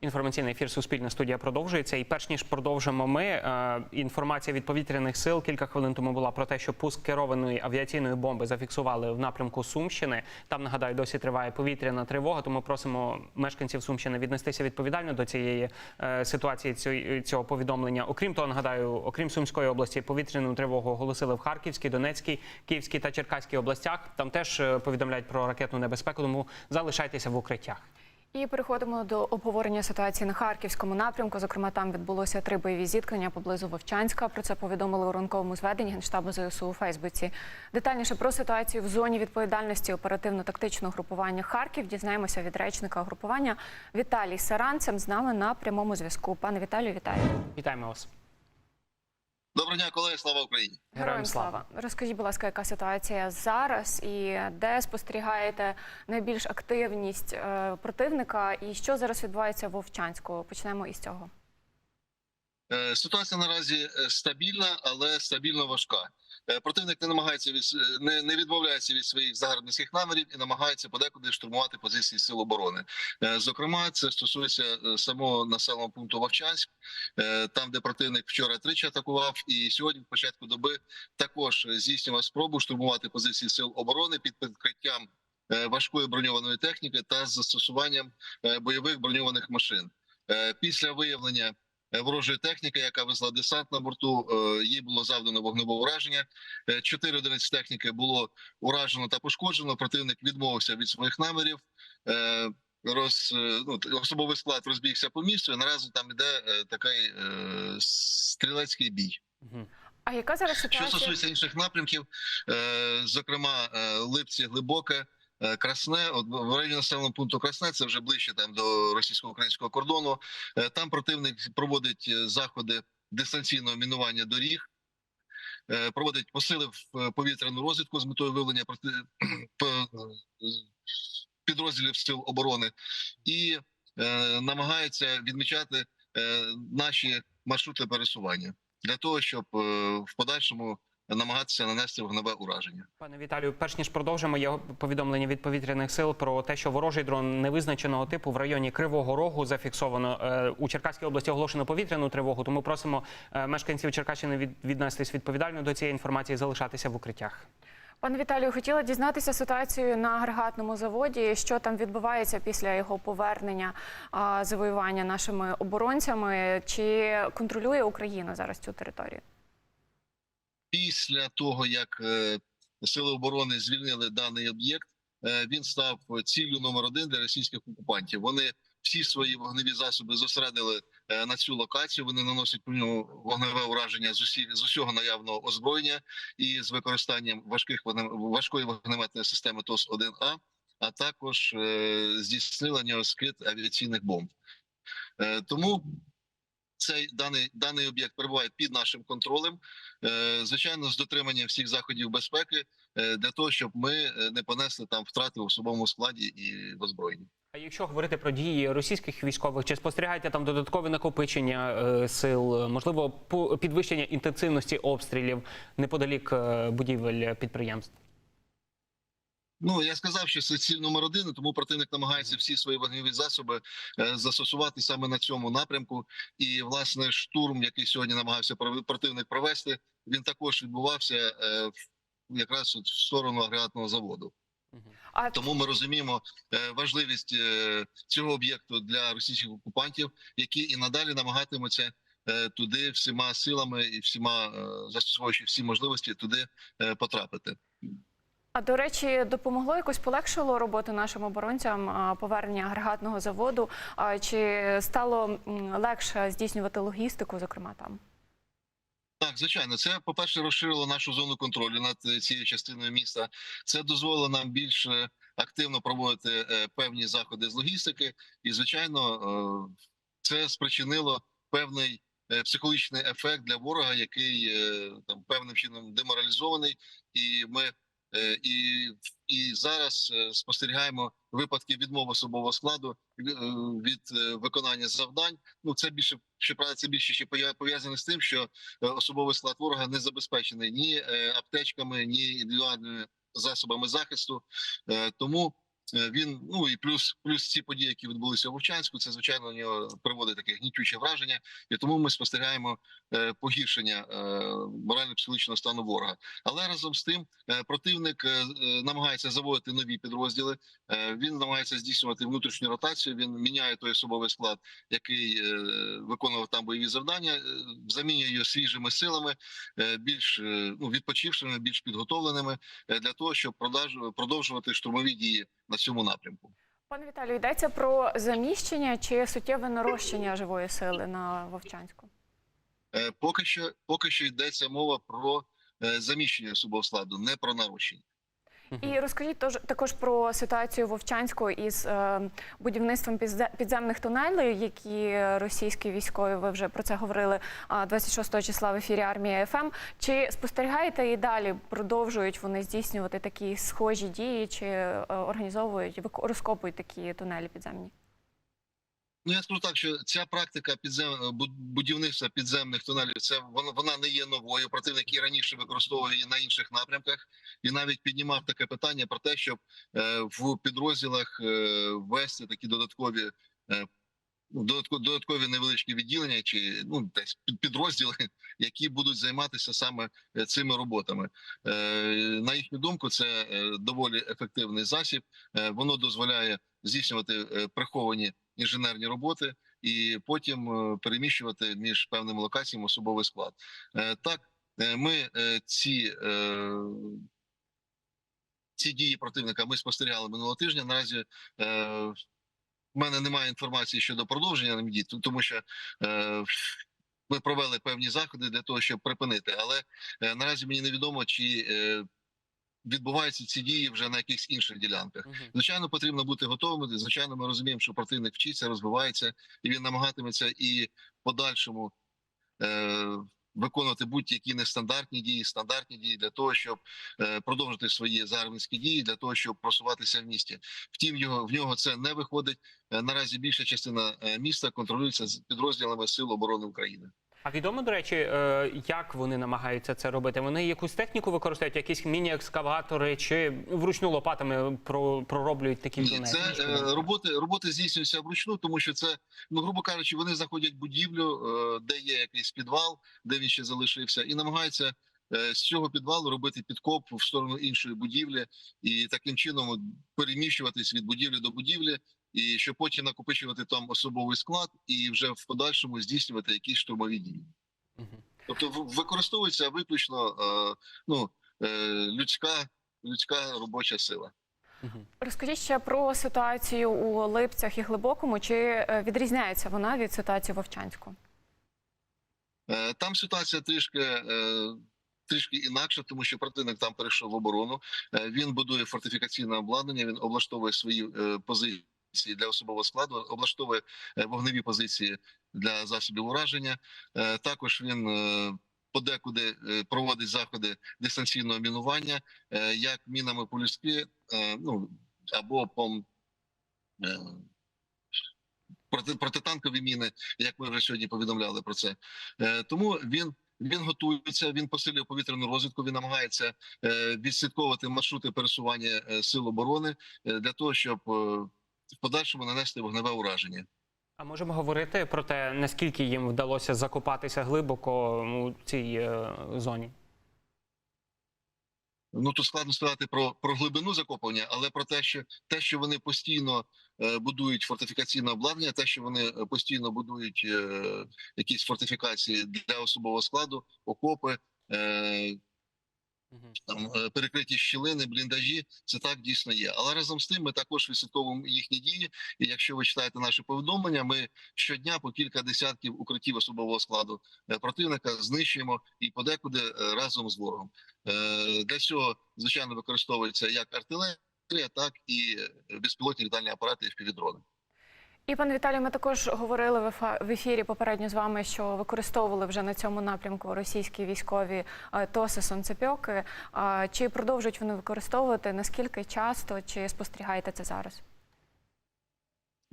Інформаційний ефір Суспільна студія продовжується. І перш ніж продовжимо ми, е, інформація від повітряних сил кілька хвилин тому була про те, що пуск керованої авіаційної бомби зафіксували в напрямку Сумщини. Там нагадаю, досі триває повітряна тривога. Тому просимо мешканців Сумщини віднестися відповідально до цієї е, ситуації цього, повідомлення. Окрім того, нагадаю, окрім Сумської області, повітряну тривогу оголосили в Харківській, Донецькій, Київській та Черкаській областях. Там теж е, повідомляють про ракетну небезпеку. Тому залишайтеся в укриттях. І переходимо до обговорення ситуації на харківському напрямку. Зокрема, там відбулося три бойові зіткнення поблизу Вовчанська. Про це повідомили у ранковому зведенні генштабу ЗСУ у Фейсбуці. Детальніше про ситуацію в зоні відповідальності оперативно-тактичного групування Харків дізнаємося від речника групування Віталій Саранцем з нами на прямому зв'язку. Пане Віталію, вітаю. Вітаємо вас. Доброго дня, колеги, слава Україні. Героям слава. Розкажіть, будь ласка, яка ситуація зараз і де спостерігаєте найбільш активність е, противника, і що зараз відбувається в Вовчанську? Почнемо із цього. Е, Ситуація наразі е, стабільна, але стабільно важка. Е, Противник не намагається від не, не відмовляється від своїх загарбницьких намірів і намагається подекуди штурмувати позиції сил оборони. Зокрема, це стосується самого населеного пункту Вовчанськ, там, де противник вчора тричі атакував, і сьогодні, в початку доби, також здійснював спробу штурмувати позиції сил оборони під прикриттям е, важкої броньованої техніки та з застосуванням бойових броньованих машин. Після виявлення ворожої техніки, яка везла десант на борту. е, Їй було завдано вогневе ураження. Е, Чотири одиниці техніки було уражено та пошкоджено. Противник відмовився від своїх намірів. Е, Роз е, ну особовий склад розбігся по місту. і Наразі там іде е, такий е, стрілецький бій. А яка зараз Що стосується інших напрямків, е, зокрема е, Липці, Глибоке, е, Красне, от в районі населеного пункту Красне, це вже ближче там до російсько-українського кордону. Е, Там противник проводить е, заходи дистанційного мінування доріг. е, Проводить посилив е, повітряну розвідку з метою виявлення проти підрозділів сил оборони і е, намагається відмічати е, наші маршрути пересування для того, щоб е, в подальшому намагатися нанести вогневе ураження. Пане Віталію, перш ніж продовжимо, є повідомлення від повітряних сил про те, що ворожий дрон невизначеного типу в районі Кривого Рогу зафіксовано Е, у Черкаській області. Оголошено повітряну тривогу. Тому просимо е, мешканців Черкащини від, віднестись відповідально до цієї інформації, залишатися в укриттях. Пане Віталію, хотіла дізнатися ситуацію на агрегатному заводі, що там відбувається після його повернення завоювання нашими оборонцями. Чи контролює Україна зараз цю територію? Після того як е, сили оборони звільнили даний об'єкт, е, він став ціллю номер один для російських окупантів. Вони всі свої вогневі засоби зосередили е, на цю локацію. Вони наносять по ньому вогневе ураження з усіх з усього наявного озброєння і з використанням важких важкої вогнеметної системи ТОС 1 а а також здійснила нього скид авіаційних бомб. Тому цей даний даний об'єкт перебуває під нашим контролем. Е, звичайно, з дотриманням всіх заходів безпеки е, для того, щоб ми е, не понесли там втрати в особовому складі і в озброєнні. А якщо говорити про дії російських військових, чи спостерігаєте там додаткове накопичення сил, можливо, підвищення інтенсивності обстрілів неподалік будівель підприємств? Ну я сказав, що це ціль номер один, тому противник намагається всі свої вогневі засоби е, застосувати саме на цьому напрямку. І власне штурм, який сьогодні намагався противник провести, він також відбувався е, в- якраз в сторону агрегатного заводу. А Тому ми розуміємо е, важливість цього об'єкту для російських окупантів, які і надалі намагатимуться туди всіма силами і всіма застосовуючи всі можливості туди потрапити. А до речі, допомогло якось полегшило роботу нашим оборонцям повернення агрегатного заводу? Чи стало легше здійснювати логістику, зокрема там? Так, звичайно, це по перше розширило нашу зону контролю над е, цією частиною міста. Це дозволило нам більш е, активно проводити е, певні заходи з логістики, і звичайно, це спричинило певний психологічний ефект для ворога, який там певним чином деморалізований, і ми. Е, І і зараз е, спостерігаємо випадки відмови особового складу е, від виконання завдань. Ну це більше щоправда, це більше ще пов'я- пов'язане з тим, що особовий склад ворога не забезпечений ні аптечками, ні індивідуальними засобами захисту. Тому Він ну і плюс плюс ці події, які відбулися у Вовчанську, це звичайно нього приводить таке гнітюче враження, і тому ми спостерігаємо е, погіршення е, морально-психологічного стану ворога. Але разом з тим е, противник е, е, намагається заводити нові підрозділи. Е, він намагається здійснювати внутрішню ротацію. Він міняє той особовий склад, який е, виконував там бойові завдання, е, замінює його свіжими силами, е, більш е, ну відпочившими, більш підготовленими е, для того, щоб продовжувати штурмові дії на цьому напрямку. Пане Віталію, йдеться про заміщення чи суттєве нарощення живої сили на Вовчанську? Е, Поки що, поки що йдеться мова про е, заміщення особового складу, не про нарощення. І розкажіть тож- також про ситуацію Вовчанську із е, будівництвом підзе- підземних тунелів, які російські військові, ви вже про це говорили а, 26 числа в ефірі армії ФМ. Чи спостерігаєте і далі продовжують вони здійснювати такі схожі дії, чи е, організовують розкопують такі тунелі підземні? Ну я скажу так, що ця практика підзем... будівництва підземних тунелів, це вона не є новою. Противник і раніше використовував її на інших напрямках, і навіть піднімав таке питання про те, щоб е, в підрозділах е, ввести такі додаткові. Е, ну, додаткові невеличкі відділення чи ну десь підрозділи, які будуть займатися саме е, цими роботами. Е, на їхню думку, це е, доволі ефективний засіб. Е, воно дозволяє здійснювати е, приховані інженерні роботи і потім е, переміщувати між певними локаціями особовий склад. Е, Так, е, ми ці. Ці дії противника ми спостерігали минулого тижня. Наразі в мене немає інформації щодо продовження дій, тому що ми провели певні заходи для того, щоб припинити. Але наразі мені невідомо, чи відбуваються ці дії вже на якихось інших ділянках. Мгм. Звичайно, потрібно бути готовими. Звичайно, ми розуміємо, що противник вчиться, розвивається, і він намагатиметься і подальшому е, виконувати будь-які нестандартні дії, стандартні дії для того, щоб е, продовжити свої загарбницькі дії, для того, щоб просуватися в місті. Втім, його в нього це не виходить. Е, наразі більша частина е, міста контролюється з підрозділами Сил оборони України. А відомо, до речі, е, як вони намагаються це робити? Вони якусь техніку використовують, якісь міні-екскаватори, чи вручну лопатами пророблюють такі Ні, це е, роботи роботи здійснюються вручну, тому що це, ну грубо кажучи, вони знаходять будівлю, е, де є якийсь підвал, де він ще залишився, і намагаються з цього підвалу робити підкоп в сторону іншої будівлі, і таким чином переміщуватись від будівлі до будівлі, і щоб потім накопичувати там особовий склад, і вже в подальшому здійснювати якісь штурмові дії. Тобто в- використовується виключно е, ну, е, людська людська робоча сила. Розкажіть ще про ситуацію у Липцях і Глибокому. Чи е, відрізняється вона від ситуації в Вовчанську? Е, Там ситуація трішки. Трішки інакше, тому що противник там перейшов в оборону. Він будує фортифікаційне обладнання. Він облаштовує свої е, позиції для особового складу, облаштовує е, вогневі позиції для засобів ураження. Е, Також він е, подекуди проводить заходи дистанційного мінування, як мінами по-людськи, е, ну або по проти, протитанкові міни, як ми вже сьогодні повідомляли про це. Тому він. Він готується, він посилює повітряну розвідку. Він намагається відслідковувати маршрути пересування сил оборони для того, щоб в подальшому нанести вогневе ураження. А можемо говорити про те, наскільки їм вдалося закопатися глибоко у цій е, зоні? Ну тут складно сказати про, про глибину закопування, але про те, що те, що вони постійно е, будують фортифікаційне обладнання, те, що вони постійно будують е, якісь фортифікації для особового складу, окопи. Там е, перекриті щілини, бліндажі. Це так дійсно є. Але разом з тим ми також відслідковуємо їхні дії. І якщо ви читаєте наші повідомлення, ми щодня по кілька десятків укриттів особового складу е, противника знищуємо і подекуди е, разом з ворогом. Для цього звичайно використовується як артилерія, так і безпілотні літальні апарати і впівдрони. І пане Віталію, ми також говорили в ефірі попередньо з вами, що використовували вже на цьому напрямку російські військові е, ТОСи сонцепьоки. Чи продовжують вони використовувати? Наскільки часто чи спостерігаєте це зараз?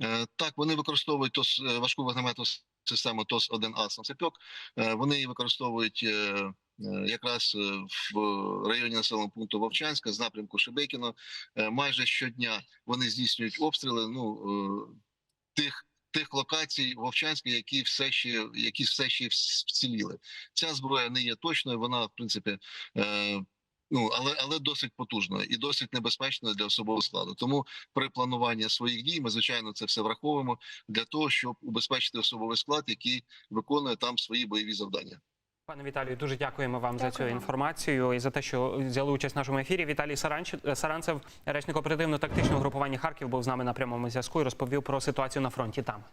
Е, Так, вони використовують тос, е, важку вогнеметну систему ТОС 1 а «Санцепьок». Е, Вони її використовують якраз в районі населеного пункту Вовчанська з напрямку Шебекіно. Майже щодня вони здійснюють обстріли. Ну тих. Тих локацій Вовчанська, які все ще які все ще вціліли. Ця зброя не є точною. Вона в принципі е, ну але але досить потужно і досить небезпечно для особового складу. Тому при плануванні своїх дій ми звичайно це все враховуємо для того, щоб убезпечити особовий склад, який виконує там свої бойові завдання. Пане Віталію, дуже дякуємо вам за цю інформацію і за те, що взяли участь в нашому ефірі. Віталій Саранч- Саранцев, речник оперативно-тактичного групування Харків, був з нами на прямому зв'язку і розповів про ситуацію на фронті там.